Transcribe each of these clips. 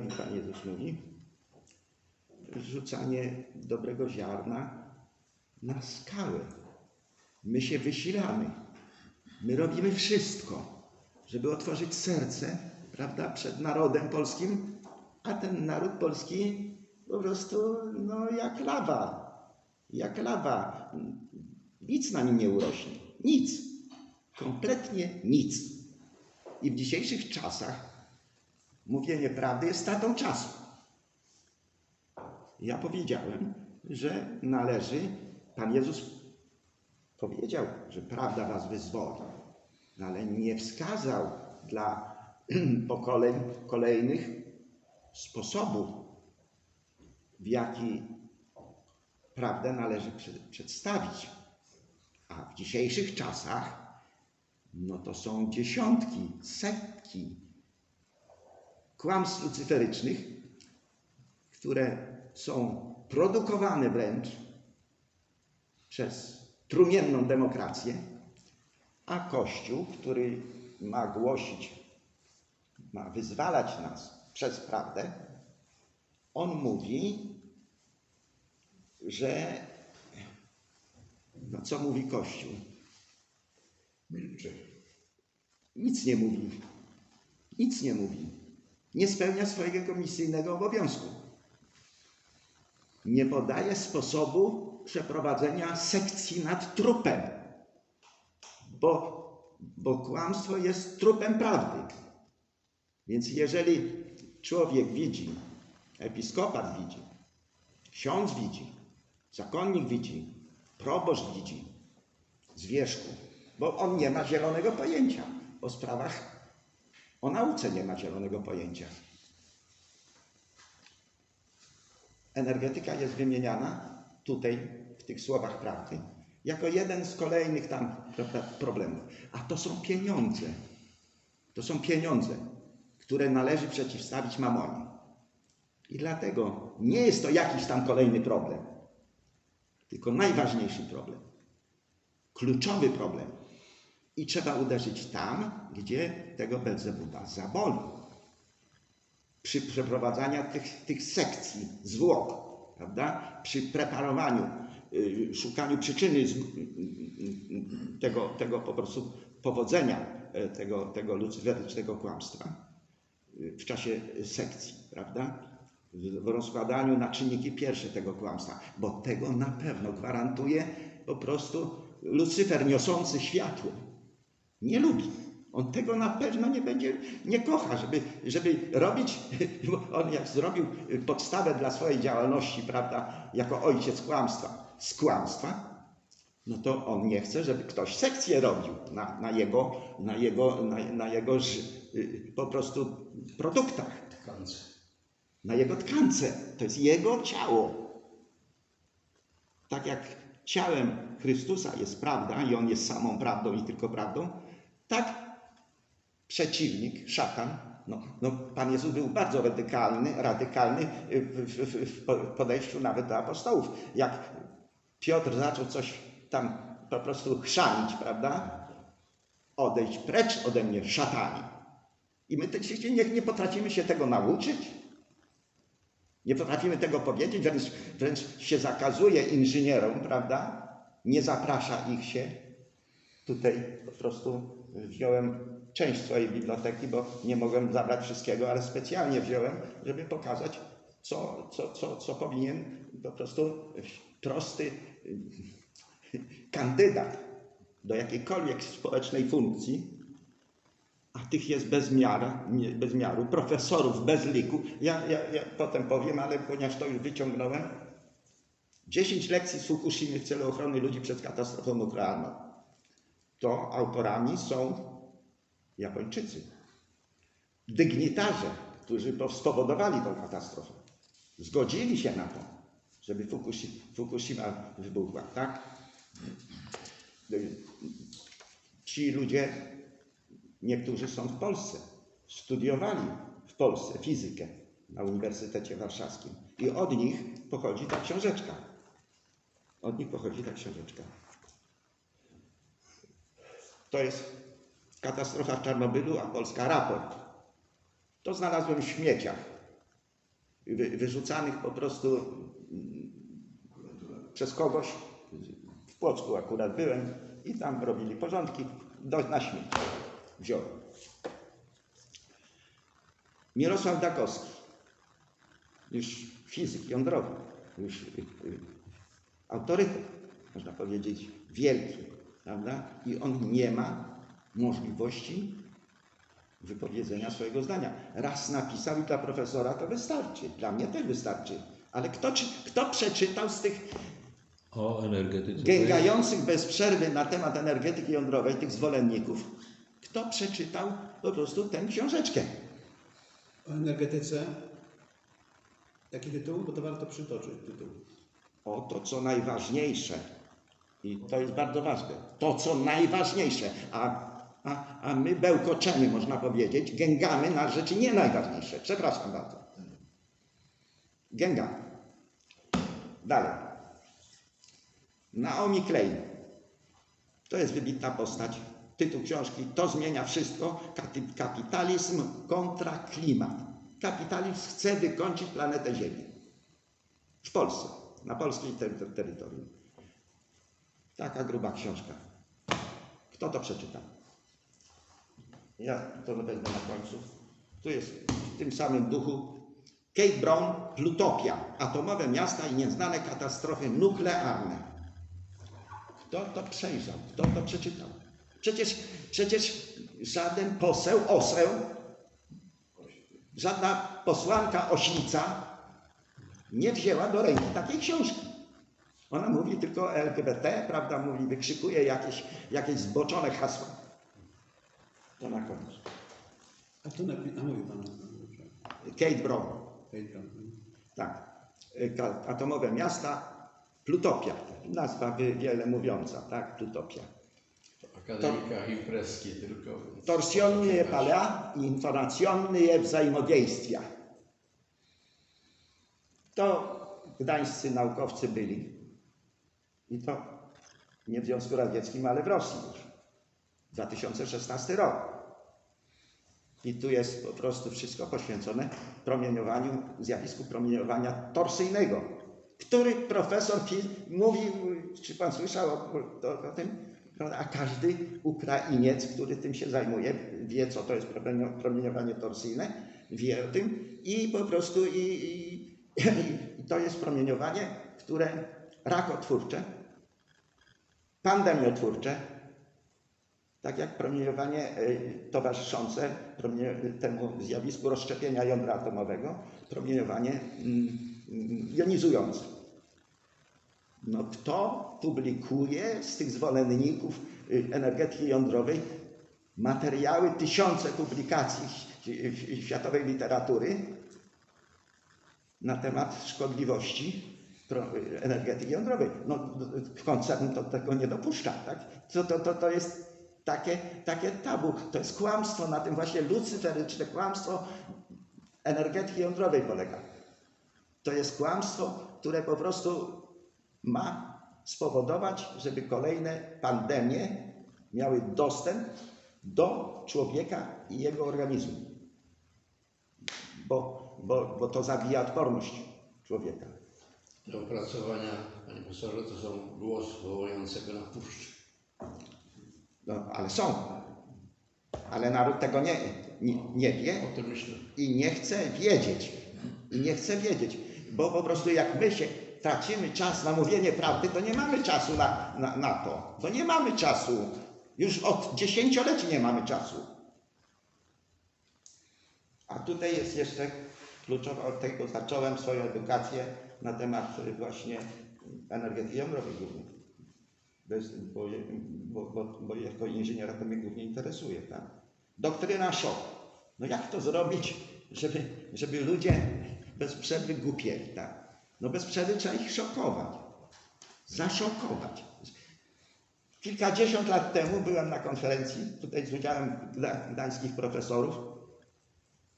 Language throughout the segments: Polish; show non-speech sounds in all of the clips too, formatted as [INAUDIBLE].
Pan Jezus mówi, rzucanie dobrego ziarna na skałę. My się wysilamy. My robimy wszystko, żeby otworzyć serce, prawda, przed narodem polskim, a ten naród polski po prostu, no, jak lawa. Jak lawa. Nic na nim nie urośnie. Nic. Kompletnie nic. I w dzisiejszych czasach mówienie prawdy jest stratą czasu. Ja powiedziałem, że należy, Pan Jezus powiedział, że prawda was wyzwoli, ale nie wskazał dla [CLEARS THROAT] pokoleń kolejnych sposobu, w jaki prawdę należy przedstawić. A w dzisiejszych czasach, no to są dziesiątki, setki kłamstw lucyferycznych, które są produkowane wręcz przez trumienną demokrację, a Kościół, który ma głosić, ma wyzwalać nas przez prawdę, on mówi, że no co mówi Kościół? Milczy. Nic nie mówi. Nic nie mówi. Nie spełnia swojego misyjnego obowiązku. Nie podaje sposobu przeprowadzenia sekcji nad trupem, bo, bo kłamstwo jest trupem prawdy. Więc jeżeli człowiek widzi, episkopat widzi, ksiądz widzi, zakonnik widzi, proboszcz widzi z wierzchu, bo on nie ma zielonego pojęcia o sprawach, o nauce nie ma zielonego pojęcia. Energetyka jest wymieniana tutaj w tych słowach prawdy jako jeden z kolejnych tam problemów. A to są pieniądze. To są pieniądze, które należy przeciwstawić mamonie. I dlatego nie jest to jakiś tam kolejny problem, tylko najważniejszy problem. Kluczowy problem. I trzeba uderzyć tam, gdzie tego Belzebuba zaboli. Przy przeprowadzaniu tych, tych sekcji, zwłok, prawda? Przy preparowaniu, yy, szukaniu przyczyny yy, yy, tego, tego po prostu powodzenia e, tego, tego lucyferycznego kłamstwa y, w czasie sekcji, prawda? w rozkładaniu na czynniki pierwsze tego kłamstwa, bo tego na pewno gwarantuje po prostu Lucyfer niosący światło. Nie lubi. On tego na pewno nie będzie, nie kocha, żeby, żeby robić, [LAUGHS] bo on jak zrobił podstawę dla swojej działalności, prawda, jako ojciec kłamstwa, z kłamstwa, no to on nie chce, żeby ktoś sekcję robił na, na jego, na jego, na, na jego y, po prostu produktach. Tkance na jego tkance. To jest jego ciało. Tak jak ciałem Chrystusa jest prawda i on jest samą prawdą i tylko prawdą, tak przeciwnik, szatan, no, no Pan Jezus był bardzo radykalny, radykalny w, w, w podejściu nawet do apostołów. Jak Piotr zaczął coś tam po prostu chrzanić, prawda? Odejdź precz ode mnie, szatanie. I my nie, nie potrafimy się tego nauczyć. Nie potrafimy tego powiedzieć, wręcz, wręcz się zakazuje inżynierom, prawda? Nie zaprasza ich się. Tutaj po prostu wziąłem część swojej biblioteki, bo nie mogłem zabrać wszystkiego, ale specjalnie wziąłem, żeby pokazać, co, co, co, co powinien po prostu prosty kandydat do jakiejkolwiek społecznej funkcji a tych jest bez, miar, bez miaru, profesorów bez liku. Ja, ja, ja potem powiem, ale ponieważ to już wyciągnąłem, 10 lekcji z Fukushimy w celu ochrony ludzi przed katastrofą nuklearną. To autorami są Japończycy. Dygnitarze, którzy spowodowali tą katastrofę, zgodzili się na to, żeby Fukushima wybuchła. Tak? Ci ludzie Niektórzy są w Polsce, studiowali w Polsce fizykę na Uniwersytecie Warszawskim i od nich pochodzi ta książeczka. Od nich pochodzi ta książeczka. To jest katastrofa w Czarnobylu, a Polska raport. To znalazłem w śmieciach wy, wyrzucanych po prostu mm, przez kogoś. W Płocku akurat byłem i tam robili porządki do, na śmieci. Wziąłem. Mirosław Dakowski, już fizyk jądrowy, już y, y, autorytet, można powiedzieć, wielki, prawda? I on nie ma możliwości wypowiedzenia swojego zdania. Raz napisał i dla profesora to wystarczy, dla mnie też wystarczy. Ale kto, czy, kto przeczytał z tych O energetyce. gęgających bez przerwy na temat energetyki jądrowej, tych zwolenników, kto przeczytał po prostu tę książeczkę? O energetyce. Jaki tytuł? Bo to warto przytoczyć tytuł. O to, co najważniejsze. I to jest bardzo ważne. To, co najważniejsze. A, a, a my bełkoczemy, można powiedzieć, gęgamy na rzeczy nie najważniejsze. Przepraszam bardzo. Gęgamy. Dalej. Naomi Klein. To jest wybitna postać. Tytuł książki To zmienia wszystko. Kapi- Kapitalizm kontra klimat. Kapitalizm chce wykończyć planetę Ziemię. W Polsce, na polskim ter- ter- terytorium. Taka gruba książka. Kto to przeczytał? Ja to wezmę na końcu. Tu jest w tym samym duchu Kate Brown, Plutopia. Atomowe miasta i nieznane katastrofy nuklearne. Kto to przejrzał? Kto to przeczytał? Przecież, przecież żaden poseł, oseł, żadna posłanka oślica nie wzięła do ręki takiej książki. Ona mówi tylko LGBT, prawda? Mówi, wykrzykuje jakieś, jakieś zboczone hasła. To na koniec. A to na, a mówił pan? Kate Brown. Kate Brown. No. Tak. Y, atomowe miasta, Plutopia. Nazwa wiele mówiąca, tak? Plutopia. Akademika imprezki tylko. Torsionuje palea, intonacjonuje wzajemodejstwa. To gdańscy naukowcy byli i to nie w Związku Radzieckim, ale w Rosji już. 2016 rok. I tu jest po prostu wszystko poświęcone promieniowaniu, zjawisku promieniowania torsyjnego, który profesor mówił, czy pan słyszał o, o, tym? A każdy Ukrainiec, który tym się zajmuje, wie, co to jest promienio- promieniowanie torsyjne, wie o tym i po prostu i, i, i to jest promieniowanie, które rakotwórcze, pandemiotwórcze, tak jak promieniowanie y, towarzyszące temu zjawisku rozszczepienia jądra atomowego, promieniowanie mm, mm, jonizujące. No kto publikuje z tych zwolenników y, energetyki jądrowej materiały, tysiące publikacji światowej literatury na temat szkodliwości energetyki jądrowej. No, koncern to tego nie dopuszcza, tak? To, to, to, to jest takie, takie tabu, to jest kłamstwo, na tym właśnie lucyferyczne kłamstwo energetyki jądrowej polega. To jest kłamstwo, które po prostu ma spowodować, żeby kolejne pandemie miały dostęp do człowieka i jego organizmu. Bo, bo, bo to zabija odporność człowieka. Te opracowania, panie profesorze, to są głos wołującego na puszczy. No, ale są. Ale naród tego nie, nie, nie wie i nie chce wiedzieć. I nie chce wiedzieć, bo po prostu jak my się tracimy czas na mówienie prawdy, to nie mamy czasu na, na, na to. To nie mamy czasu. Już od dziesięcioleci nie mamy czasu. A tutaj jest jeszcze kluczowa, od tego zacząłem swoją edukację na temat y, właśnie energetyki jądrowej głównie. Bo, bo, bo, bo jako inżyniera to mnie głównie interesuje. Tak? Doktryna szok. No jak to zrobić, żeby, żeby ludzie bez przerwy głupieli? Tak? No bez przerwy trzeba ich szokować. Zaszokować. Kilkadziesiąt lat temu byłem na konferencji, tutaj z udziałem gda- gdańskich profesorów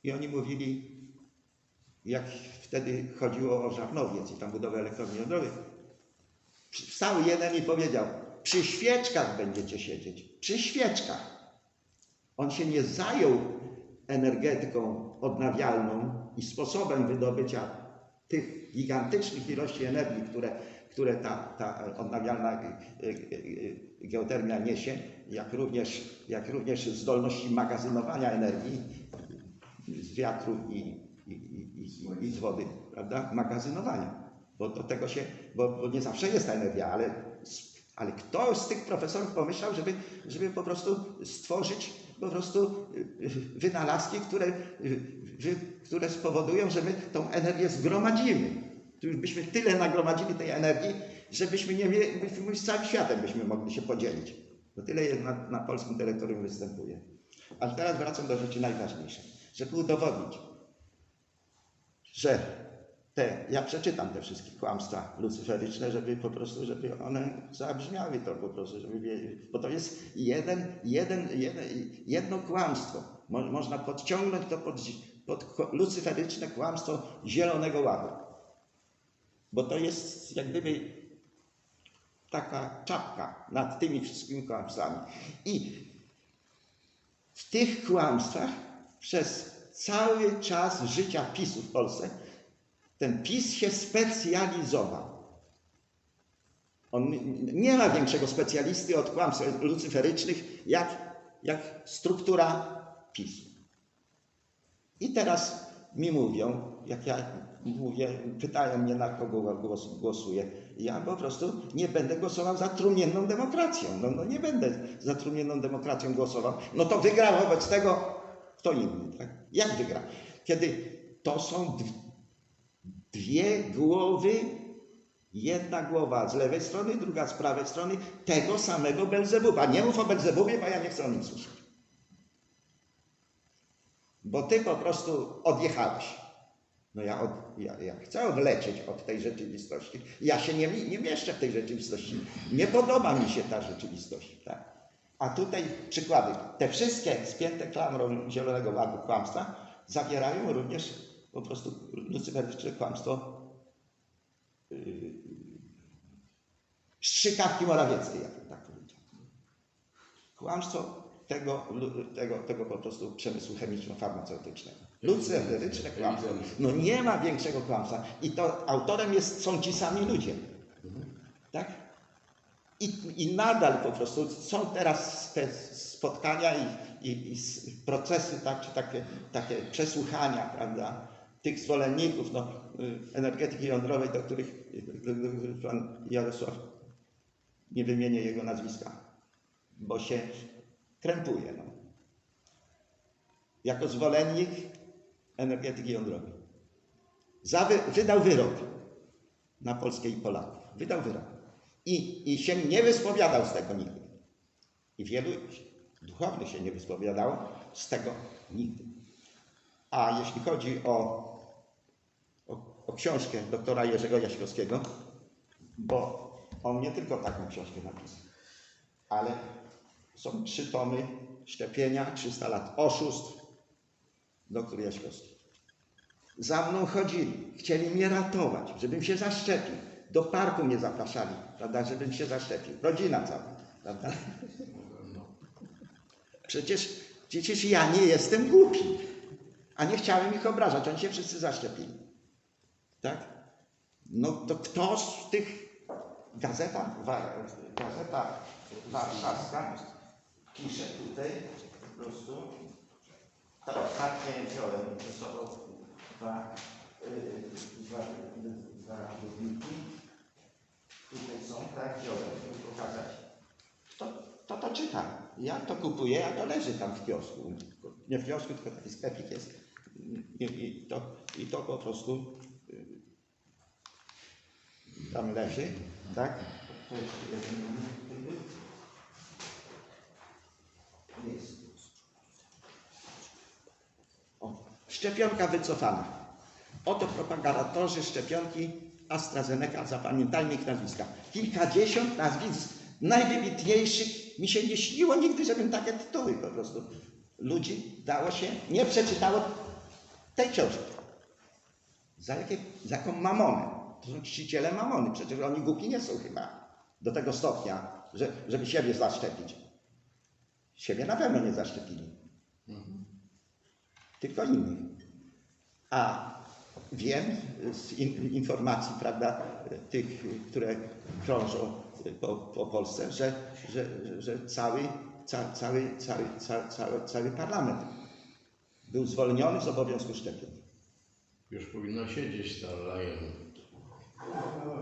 i oni mówili, jak wtedy chodziło o Żarnowiec i tam budowę elektrowni jądrowej, Wstał jeden i powiedział: Przy świeczkach będziecie siedzieć. Przy świeczkach. On się nie zajął energetyką odnawialną i sposobem wydobycia tych gigantycznych ilości energii, które, które ta, ta odnawialna y, y, y, geotermia niesie, jak również, jak również zdolności magazynowania energii z wiatru i, i, i, i, z wody, prawda? Magazynowania. Bo do tego się, bo, bo nie zawsze jest ta energia, ale, ale kto z tych profesorów pomyślał, żeby, żeby po prostu stworzyć po prostu y, y, wynalazki, które, y, które spowodują, że my tą energię zgromadzimy. Tu już byśmy tyle nagromadzili tej energii, żebyśmy nie mieli, byśmy z całym światem byśmy mogli się podzielić. Bo tyle jest na, na polskim terytorium występuje. Ale teraz wracam do rzeczy najważniejszej. Żeby udowodnić, że te, ja przeczytam te wszystkie kłamstwa lucyferyczne, żeby po prostu, żeby one zabrzmiały to po prostu, żeby bo to jest jeden, jeden, jeden, jedno kłamstwo. Mo, można podciągnąć to pod, pod lucyferyczne kłamstwo Zielonego Ładu. Bo to jest jak gdyby taka czapka nad tymi wszystkimi kłamstwami. I w tych kłamstwach przez cały czas życia PiSu w Polsce ten PiS się specjalizował. On nie ma większego specjalisty od kłamstw lucyferycznych jak, jak struktura PiSu. I teraz mi mówią, jak ja mówię, pytają mnie na kogo głos, głosuję. Ja po prostu nie będę głosował za trumnienną demokracją. No, no nie będę za trumnienną demokracją głosował. No to wygrał wobec tego kto inny. Tak? Jak wygra? Kiedy to są dwie głowy, jedna głowa z lewej strony, druga z prawej strony tego samego Belzebuba. Nie mów o Belzebubie, bo ja nie chcę o nim słyszeć. Bo ty po prostu odjechałeś. No ja, od, ja, ja chcę odlecieć od tej rzeczywistości. Ja się nie, nie mieszczę w tej rzeczywistości. Nie podoba mi się ta rzeczywistość. Tak? A tutaj przykłady. Te wszystkie spięte klamrą Zielonego Ładu kłamstwa zawierają również po prostu lucyferyczne kłamstwo yy, strzykawki Morawieckiej, jak tak powiedział. Kłamstwo tego, tego, tego po prostu przemysłu chemiczno-farmaceutycznego. Lucyferyczne kłamstwo. No nie ma większego kłamstwa. I to autorem jest, są ci sami ludzie. Tak? I, I nadal po prostu są teraz te spotkania i, i, i procesy, tak, czy takie, takie przesłuchania, prawda, tych zwolenników no, energetyki jądrowej, do których pan Jarosław, nie wymienię jego nazwiska, bo się krępuje. No. Jako zwolennik energetyki jądrowej. Wydał wyrok na Polskę i Polaków. Wydał wyrok. I, I się nie wyspowiadał z tego nigdy. I wielu duchownych się nie wyspowiadało z tego nigdy. A jeśli chodzi o, o, o książkę doktora Jerzego Jaśkowskiego, bo on nie tylko taką książkę napisał, ale są trzy tomy szczepienia, 300 lat oszustw, doktor Jaśkowski. Za mną chodzili, chcieli mnie ratować, żebym się zaszczepił. Do parku mnie zapraszali, prawda, żebym się zaszczepił. Rodzina cała, prawda? Przecież, przecież ja nie jestem głupi, a nie chciałem ich obrażać, oni się wszyscy zaszczepili. Tak? No to kto z tych gazeta, wa, gazeta warszawska pisze tutaj po prostu to otwarcie wziąłem ze sobą dwa, yy, dwa, dwa budynki. Tutaj są, tak, wziąłem, żeby pokazać. Kto, kto to czyta? Ja to kupuję, a to leży tam w kiosku. Nie w kiosku, tylko taki sklepik jest. I, i, to, i to po prostu yy, tam leży, tak? To. Jest. O, szczepionka wycofana. Oto propagatorzy szczepionki AstraZeneca, zapamiętajmy ich nazwiska. Kilkadziesiąt nazwisk najwybitniejszych. Mi się nie śniło nigdy, żebym takie tytuły po prostu ludzi dało się, nie przeczytało tej książki. Za, jakie, za jaką mamonę? To są czciciele mamony, przecież oni głupi nie są chyba do tego stopnia, że, żeby siebie zaszczepić. Siebie na pewno nie zaszczepili. tylko innych. A wiem z in, informacji, prawda, tych, które krążą po, po Polsce, że, że, że cały, ca, cały, cały, ca, cały, cały parlament był zwolniony z obowiązku szczepień. Już powinna siedzieć ta Lion.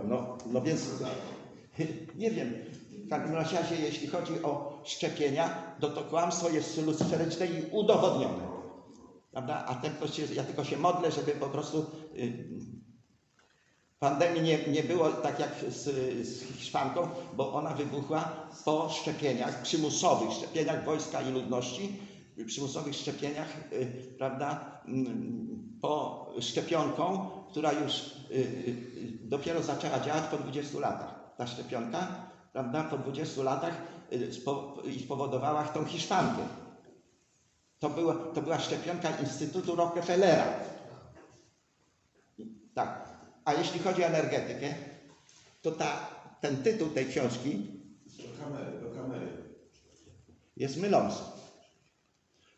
No, no więc nie wiem. W każdym razie, jeśli chodzi o szczepienia, to to kłamstwo jest lustryczne i udowodnione. Prawda? A ten ktoś ja tylko się modlę, żeby po prostu y, pandemii nie, nie było tak jak z, z Hiszpanką, bo ona wybuchła po szczepieniach, przymusowych szczepieniach wojska i ludności, przymusowych szczepieniach, y, prawda, mm, po szczepionką, która już y, y, dopiero zaczęła działać po 20 latach. Ta szczepionka, prawda, po 20 latach y, i spowodowała tą Hiszpankę. To, było, to była szczepionka Instytutu Rockefellera. Tak. A jeśli chodzi o energetykę, to ta, ten tytuł tej książki Do kamery, do kamery. jest mylący.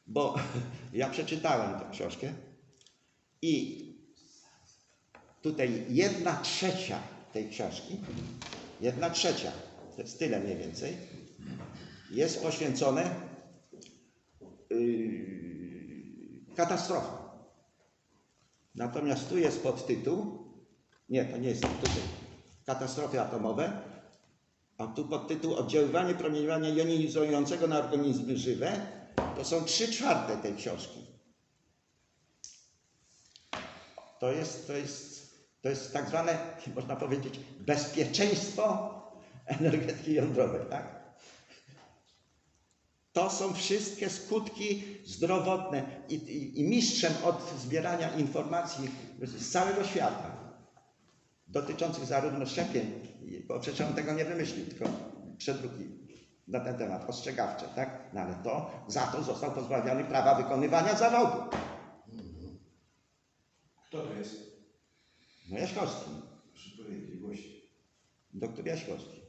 Bo [LAUGHS] ja przeczytałem tę książkę i tutaj jedna trzecia tej książki, jedna trzecia, to jest tyle mniej więcej, jest poświęcone katastrofom. Natomiast tu jest podtytuł, nie, to nie jest tutaj, katastrofy atomowe, a tu podtytuł oddziaływanie promieniowania jonizującego na organizmy żywe, to są trzy czwarte tej książki. To jest, to jest, to jest tak zwane, można powiedzieć, bezpieczeństwo energetyki jądrowej, tak? To są wszystkie skutki zdrowotne i, i, i mistrzem od zbierania informacji z całego świata dotyczących zarówno szczepień, bo przecież on tego nie wymyślił, tylko przedruki na ten temat, ostrzegawcze, tak? No ale to za to został pozbawiony prawa wykonywania zawodu. Kto to jest? No Jaśkowski, Proszę powiedzieć, doktor Jaśkowski.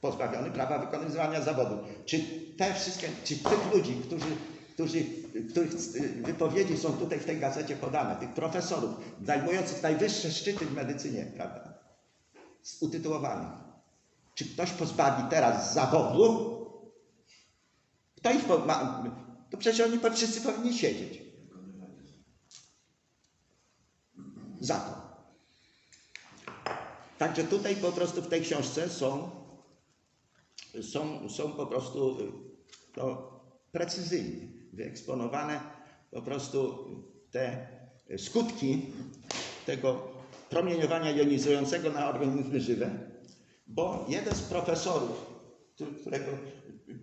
Pozbawiony prawa wykonywania zawodu. Czy te wszystkie, czy tych ludzi, którzy, którzy, których y, wypowiedzi są tutaj w tej gazecie podane, tych profesorów zajmujących najwyższe szczyty w medycynie, prawda? Z utytułowanych. Czy ktoś pozbawi teraz zawodu? Kto ich ma, To przecież oni wszyscy powinni siedzieć. Za to. Także tutaj po prostu w tej książce są, są, są po prostu y, no, precyzyjnie wyeksponowane po prostu te skutki tego promieniowania jonizującego na organizmy żywe, bo jeden z profesorów, którego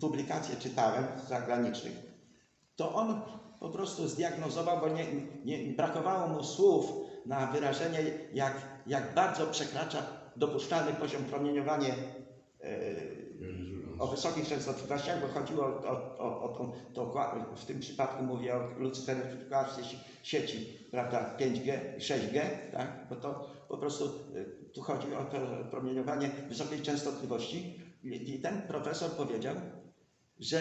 publikacje czytałem zagranicznych, to on po prostu zdiagnozował, bo nie, nie, brakowało mu słów na wyrażenie, jak, jak bardzo przekracza dopuszczalny poziom promieniowania e, o wysokich częstotliwościach, bo chodziło o, o, o, o kła- w tym przypadku mówię o lucyferyfikacji si- sieci, prawda, 5G, 6G, tak, bo to po prostu y, tu chodzi o to promieniowanie wysokiej częstotliwości i, i ten profesor powiedział, że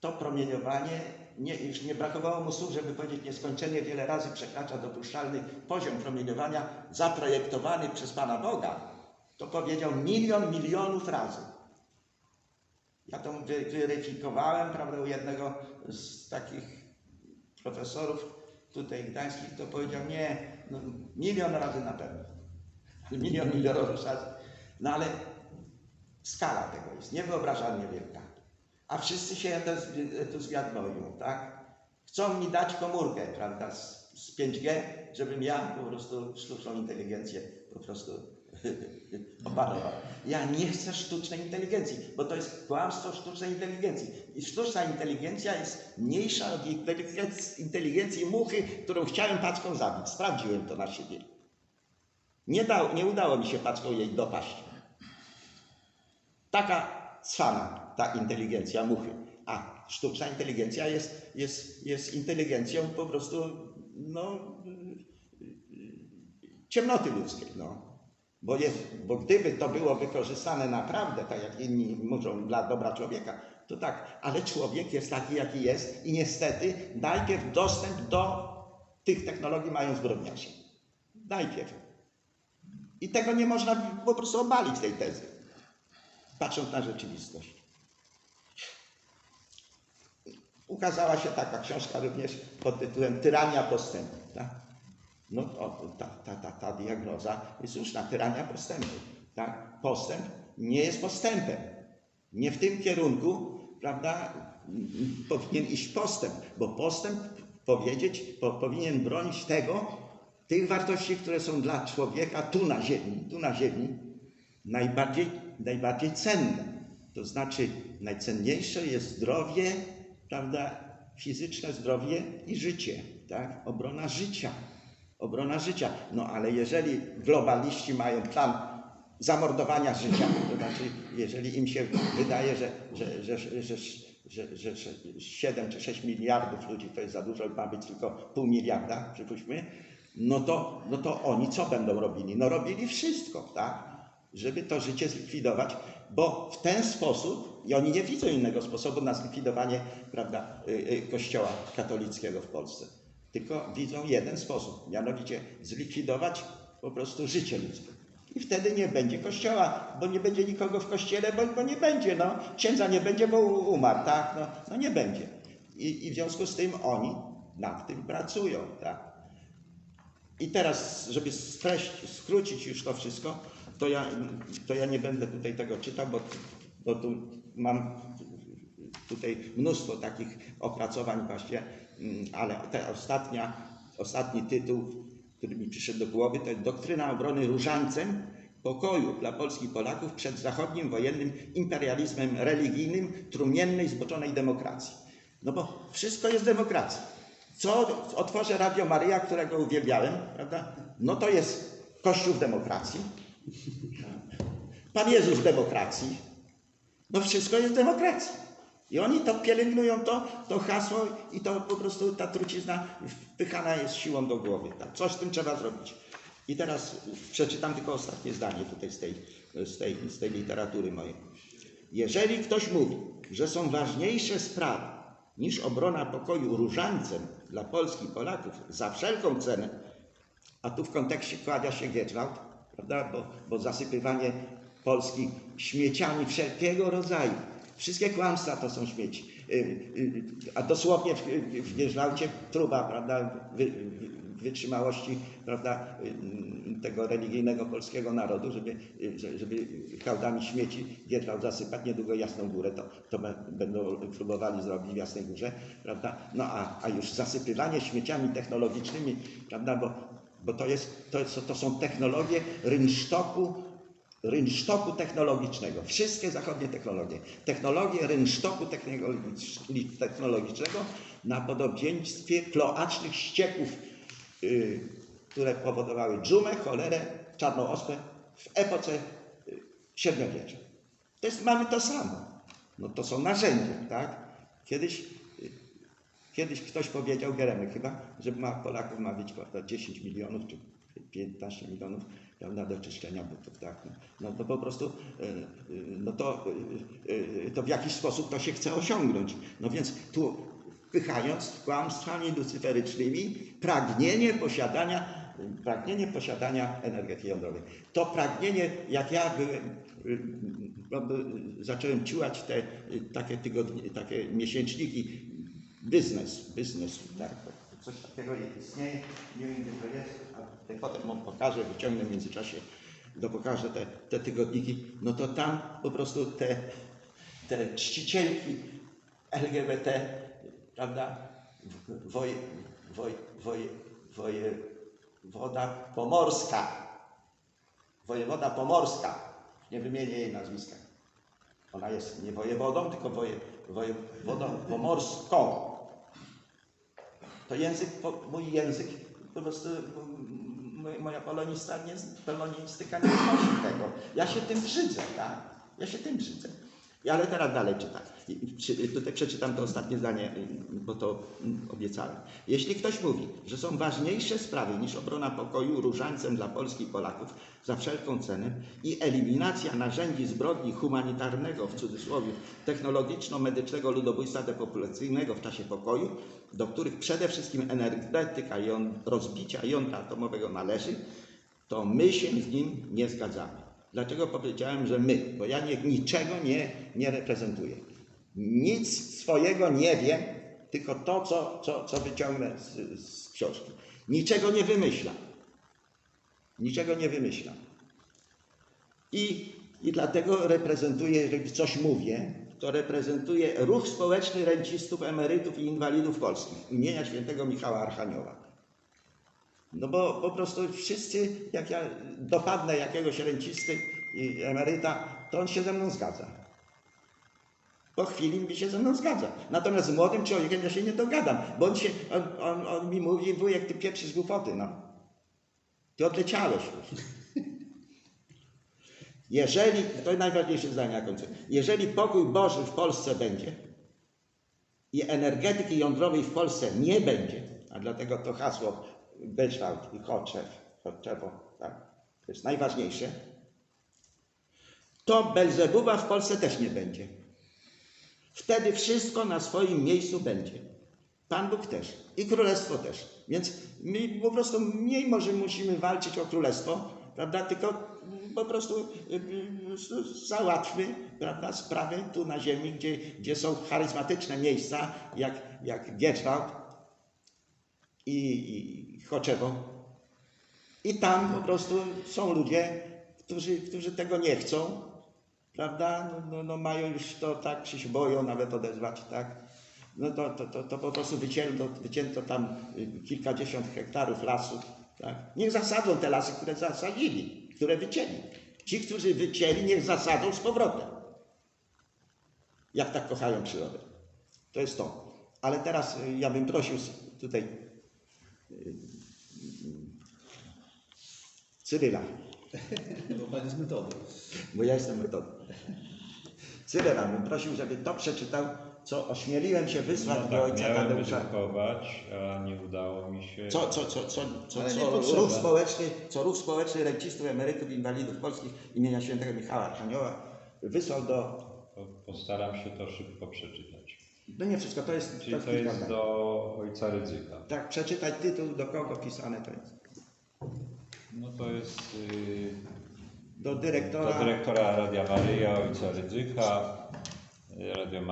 to promieniowanie, nie, już nie brakowało mu słów, żeby powiedzieć nieskończenie wiele razy przekracza dopuszczalny poziom promieniowania zaprojektowany przez Pana Boga. To powiedział milion milionów razy. Ja to weryfikowałem, prawda, u jednego z takich profesorów tutaj gdańskich, to powiedział nie, no, milion razy na pewno. [LAUGHS] Milion milionów razy. No ale skala tego jest niewyobrażalnie wielka. A wszyscy się entuz- entuzjazmują, tak? Chcą mi dać komórkę, prawda, z, z 5G, żebym ja po prostu sztuczną inteligencję po prostu [LAUGHS] opanował. Ja nie chcę sztucznej inteligencji, bo to jest kłamstwo sztucznej inteligencji. I sztuczna inteligencja jest mniejsza od inteligencji, inteligencji muchy, którą chciałem paczką zabić. Sprawdziłem to na siebie. Nie, dał, nie udało mi się paczką jej dopaść. Taka cwana ta inteligencja muchy. A sztuczna inteligencja jest, jest, jest inteligencją po prostu no, ciemnoty ludzkiej. No. Bo, jest, bo gdyby to było wykorzystane naprawdę, tak jak inni mówią, dla dobra człowieka, to tak, ale człowiek jest taki, jaki jest i niestety najpierw dostęp do tych technologii mają zbrodniarze. Najpierw. I tego nie można po prostu obalić, tej tezy, patrząc na rzeczywistość. Ukazała się taka książka również pod tytułem Tyrania postępu. Tak? No to, ta, ta, ta, ta diagnoza jest słuszna, tyrania postępu. Tak? Postęp nie jest postępem. Nie w tym kierunku, prawda, powinien iść postęp, bo postęp powiedzieć, po, powinien bronić tego, tych wartości, które są dla człowieka tu na ziemi, tu na ziemi, najbardziej, najbardziej cenne. To znaczy najcenniejsze jest zdrowie, prawda, fizyczne zdrowie i życie, tak? Obrona życia obrona życia. No ale jeżeli globaliści mają plan zamordowania życia, to znaczy jeżeli im się wydaje, że, że, że, że że, że 7 czy 6 miliardów ludzi to jest za dużo, ma być tylko pół miliarda, przypuśćmy, no to, no to oni co będą robili? No robili wszystko, tak? Żeby to życie zlikwidować, bo w ten sposób, i oni nie widzą innego sposobu na zlikwidowanie prawda, y, y, Kościoła katolickiego w Polsce tylko widzą jeden sposób, mianowicie zlikwidować po prostu życie ludzkie. I wtedy nie będzie kościoła, bo nie będzie nikogo w kościele, bo, bo nie będzie, no. Księdza nie będzie, bo umarł, tak? No, no nie będzie. I, I w związku z tym oni nad tym pracują, tak? I teraz, żeby skrócić już to wszystko, to ja, to ja nie będę tutaj tego czytał, bo, bo tu mam tutaj mnóstwo takich opracowań właśnie, mm, ale ta ostatnia, ostatni tytuł, który mi przyszedł do głowy, to jest Doktryna obrony różańcem pokoju dla Polski i Polaków przed zachodnim wojennym imperializmem religijnym trumiennej, zboczonej demokracji. No bo wszystko jest demokracja. Co otworzę Radio Maryja, którego uwielbiałem, prawda? No to jest Kościół w demokracji. Pan Jezus w demokracji. No wszystko jest w demokracji. I oni to pielęgnują, to, to hasło i to po prostu ta trucizna wpychana jest siłą do głowy. Tak, coś z tym trzeba zrobić. I teraz przeczytam tylko ostatnie zdanie tutaj z tej, z tej, z tej literatury mojej. Jeżeli ktoś mówi, że są ważniejsze sprawy niż obrona pokoju różańcem dla Polski i Polaków za wszelką cenę, a tu w kontekście kłania się Gietrzwałd, prawda? Bo, bo zasypywanie Polski śmieciami wszelkiego rodzaju. Wszystkie kłamstwa to są śmieci. Y, y, A dosłownie w, Gierzwałcie próba prawda, wy, wy- wytrzymałości prawda, y, tego religijnego polskiego narodu, żeby, y, żeby hałdami śmieci Gietrzwałt zasypać, niedługo Jasną Górę to, to będą próbowali zrobić w Jasnej Górze, prawda? No a, a już zasypywanie śmieciami technologicznymi, prawda, bo, bo to, jest, to, to są technologie rynsztoku rynsztoku technologicznego. Wszystkie zachodnie technologie. Technologie rynsztoku technologicz- technologicznego na podobieństwie kloacznych ścieków, y, które powodowały dżumę, cholerę, czarną ospę w epoce y, średniowiecza. To jest, mamy to samo. No to są narzędzia, tak? Kiedyś, y, kiedyś ktoś powiedział, Geremek chyba, że ma, Polaków ma być prawda, 10 milionów czy 15 milionów prawda, do czyszczenia butów. Tak? No to po prostu, y, y, no to, y, to w jakiś sposób to się chce osiągnąć. No więc tu wpychając kłamstwami lucyferycznymi pragnienie posiadania, pragnienie posiadania energii jądrowej. To pragnienie, jak ja byłem, zacząłem ciłać te takie tygodnie, takie miesięczniki, biznes, biznes, tak, coś takiego istnieje, nie wiem gdzie to jest, tutaj potem pokażę, wyciągnę w międzyczasie, do pokażę te, te tygodniki, no to tam po prostu te, te czcicielki LGBT, prawda, woj, woj, woj, woje, woda pomorska, wojewoda pomorska, nie wymienię jej nazwiska. Ona jest nie wojewodą, tylko woje, wojewodą pomorską. To język, mój język, po prostu moja polonista nie, polonistyka nie znosi tego. Ja się tym brzydzę, tak? Ja się tym brzydzę. Ale teraz dalej czytam. Tutaj przeczytam to ostatnie zdanie, bo to obiecałem. Jeśli ktoś mówi, że są ważniejsze sprawy niż obrona pokoju różańcem dla Polski i Polaków za wszelką cenę i eliminacja narzędzi zbrodni humanitarnego, w cudzysłowie, technologiczno-medycznego ludobójstwa depopulacyjnego w czasie pokoju, do których przede wszystkim energetyka jon, rozbicia jądra atomowego należy, to my się z nim nie zgadzamy. Dlaczego powiedziałem, że my? Bo ja nie, niczego nie, nie reprezentuję. Nic swojego nie wiem, tylko to, co, co, co wyciągnę z, z książki. Niczego nie wymyślam. Niczego nie wymyślam. I, I dlatego reprezentuję, jeżeli coś mówię, to reprezentuję ruch społeczny rencistów, emerytów i inwalidów polskich imienia świętego Michała Archanioła. No bo po prostu wszyscy, jak ja dopadnę jakiegoś rencisty i emeryta, to on się ze mną zgadza. Po chwili mi się ze mną zgadza. Natomiast z młodym człowiekiem ja się nie dogadam, bo on, się, on, on, on mi mówi, wujek, ty pieprzysz głupoty, no. Ty odleciałeś już. [LAUGHS] Jeżeli, to najważniejsze zdanie na końcu, jeżeli pokój Boży w Polsce będzie i energetyki jądrowej w Polsce nie będzie, a dlatego to hasło Beczwałt i Choczew, Choczewo, tak, to jest najważniejsze, to Belzebuba w Polsce też nie będzie. Wtedy wszystko na swoim miejscu będzie. Pan Bóg też i królestwo też. Więc my po prostu mniej może musimy walczyć o królestwo, prawda? Tylko po prostu y, y, załatwmy prawda, sprawy tu na ziemi, gdzie, gdzie są charyzmatyczne miejsca, jak, jak i, i Choczewo. I tam po prostu są ludzie, którzy, którzy tego nie chcą, prawda? No, no, no mają już to tak, się boją nawet odezwać, tak? No to, to, to, to po prostu wycięto, wycięto tam y, kilkadziesiąt hektarów lasów, tak? Niech zasadzą te lasy, które zasadzili, które wycięli. Ci, którzy wycięli, niech zasadzą z powrotem. Jak tak kochają przyrodę. To jest to. Ale teraz y, ja bym prosił tutaj y, Cyryla, [LAUGHS] Bo pan jest metodą. bo ja jestem metodą. Cyryla bym prosił, żeby to przeczytał, co ośmieliłem się wysłać No do tak, ojca miałem Tadeusza. wydrukować, a nie udało mi się. Co, co, co, co, co, Ale co ruch społeczny, co ruch społeczny rencistów, emerytów, inwalidów polskich imienia świętego Michała Archanioła wysłał do, To Postaram się to szybko przeczytać. no nie wszystko, to jest, Czyli jest to kilka jest do ojca Rydzyka. Tak, przeczytać tytuł, do kogo pisane to jest. No to jest yy, Do do dyrektora dyrektora Radia Maryja, ojca Rydzyka. Radio Maryja.